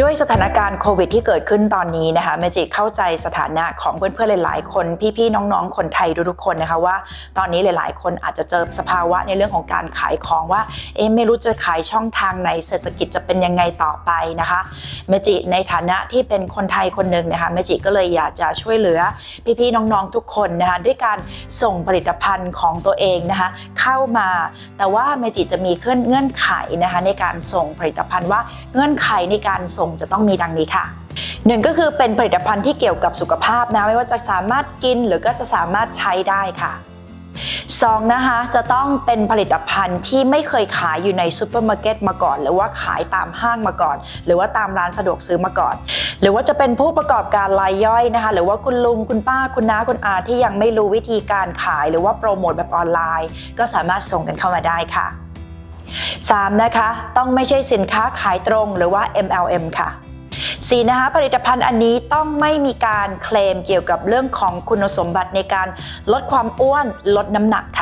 ด้วยสถานการณ์โควิดที่เกิดขึ้นตอนนี้นะคะเมจิเข้าใจสถานะของเพื่อนๆหลายๆ คน พี่ๆน้องๆ คนไทยทุกๆคนนะคะว่า ตอนนี้หลาย ๆ คนอาจจะเจอสภาวะในเรื่องของการขายของว่าเอ๊ะไม่รู้จะขายช่องทางไหนเศรษฐกิจจะเป็นยังไงต่อไปนะคะเมจิในฐานะที่เป็นคนไทยคนหนึ่งนะคะเมจิก็เลยอยากจะช่วยเหลือพี่ๆน้องๆทุกคนนะคะด้วยการส่งผลิตภัณฑ์ของตัวเองนะคะเข้ามา แต่ว่าเมจิจะมีเงื่อนไขนะคะในการส่งผลิตภัณฑ์ว่าเงื่อนไขในการส่งจะต้องมีดังนี้ค่ะหนึ่งก็คือเป็นผลิตภัณฑ์ที่เกี่ยวกับสุขภาพนะไม่ว่าจะสามารถกินหรือก็จะสามารถใช้ได้ค่ะสองนะคะจะต้องเป็นผลิตภัณฑ์ที่ไม่เคยขายอยู่ในซูเปอร์มาร์เก็ตมาก่อน หรือว่าขายตามห้างมาก่อน หรือว่าตามร้านสะดวกซื้อมาก่อน หรือว่าจะเป็นผู้ประกอบการรายย่อยนะคะ หรือว่าคุณลุงคุณป้าคุณน้าคุณอาที่ยังไม่รู้วิธีการขาย หรือว่าโปรโมทแบบออนไลน์ ก็สามารถส่งกันเข้ามาได้ค่ะ 3. นะคะ ต้องไม่ใช่สินค้าขายตรงหรือว่า MLM ค่ะ 4. นะคะผลิตภัณฑ์อันนี้ต้องไม่มีการเคลมเกี่ยวกับเรื่องของคุณสมบัติในการลดความอ้วนลดน้ำหนักค่ะ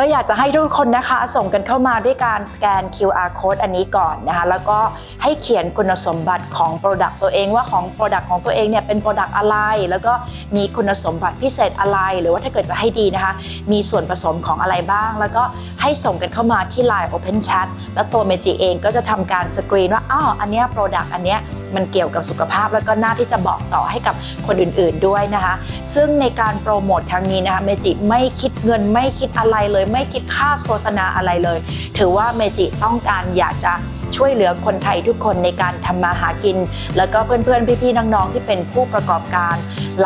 ก็อยากจะให้ทุกคนนะคะส่งกันเข้ามาด้วยการสแกน QR code อันนี้ก่อนนะคะ แล้วก็ให้เขียนคุณสมบัติของ Product ตัวเองว่าของ Product ของตัวเองเนี่ยเป็น Product อะไร แล้วก็มีคุณสมบัติพิเศษอะไร หรือว่าถ้าเกิดจะให้ดีนะคะ มีส่วนผสมของอะไรบ้าง แล้วก็ให้ส่งกันเข้ามาที่ Line Open Chat แล้วตัวเมจิเองก็จะทำการสกรีนว่าอ้าวอันเนี้ย Product อันเนี้ย มันเกี่ยวกับสุขภาพ แล้วก็น่าที่จะบอกต่อให้กับคนอื่นๆด้วยนะคะ ซึ่งในการโปรโมทครั้งนี้นะคะเมจิไม่คิดเงินไม่คิดอะไรเลย ไม่คิดค่าโฆษณาอะไรเลย ถือว่าเมจิต้องการอยากจะช่วยเหลือคนไทยทุกคนในการทำมาหากิน แล้วก็เพื่อนๆ พี่ๆ น้องๆ ที่เป็นผู้ประกอบการ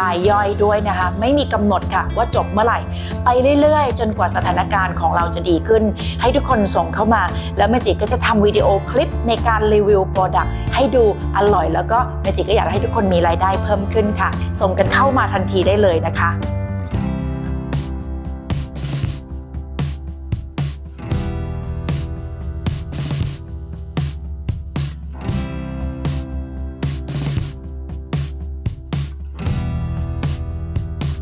รายย่อยด้วยนะคะ ไม่มีกำหนดค่ะว่าจบเมื่อไหร่ ไปเรื่อยๆ จนกว่าสถานการณ์ของเราจะดีขึ้น ให้ทุกคนส่งเข้ามา แล้วเมจิก็จะทำวิดีโอคลิปในการรีวิวโปรดักต์ให้ดูอร่อย แล้วก็เมจิก็อยากให้ทุกคนมีรายได้เพิ่มขึ้นค่ะ ส่งกันเข้ามาทันทีได้เลยนะคะ